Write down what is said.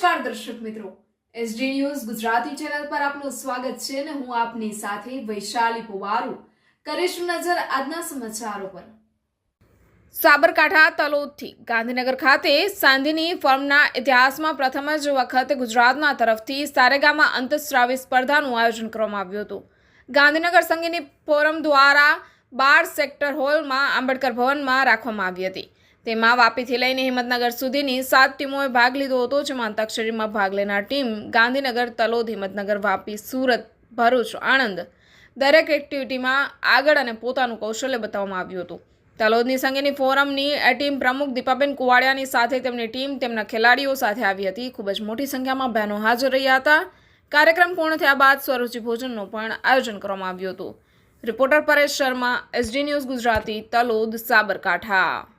નમસ્કાર દર્શક મિત્રો. એસડી ન્યૂઝ ગુજરાતી ચેનલ પર આપનું સ્વાગત છે અને હું આપની સાથે વૈશાલી પુવારુ. કરીશું નજર આજના સમાચારો પર. સાબરકાંઠા તલોદથી ગાંધીનગર ખાતે સાંધીની ફર્મના ઇતિહાસમાં પ્રથમ જ વખત ગુજરાતના તરફથી સારેગામાં અંતસ્રાવી સ્પર્ધાનું આયોજન કરવામાં આવ્યું હતું. ગાંધીનગર સંઘની ફોરમ દ્વારા બાર સેક્ટર હોલમાં આંબેડકર ભવનમાં રાખવામાં આવી હતી. તેમાં વાપીથી લઈને હિંમતનગર સુધીની સાત ટીમોએ ભાગ લીધો હતો, જેમાં અંતાક્ષરીમાં ભાગ લેનાર ટીમ ગાંધીનગર, તલોદ, હિંમતનગર, વાપી, સુરત, ભરૂચ, આણંદ દરેક એક્ટિવિટીમાં આગળ અને પોતાનું કૌશલ્ય બતાવવામાં આવ્યું હતું. તલોદની સંઘની ફોરમની એ ટીમ પ્રમુખ દીપાબેન કુવાડિયાની સાથે તેમની ટીમ તેમના ખેલાડીઓ સાથે આવી હતી. ખૂબ જ મોટી સંખ્યામાં બહેનો હાજર રહ્યા હતા. કાર્યક્રમ પૂર્ણ થયા બાદ સ્વરૂચિ ભોજનનું પણ આયોજન કરવામાં આવ્યું હતું. Reporter Paresh Sharma, SD news Gujarati, Talod, Sabarkantha.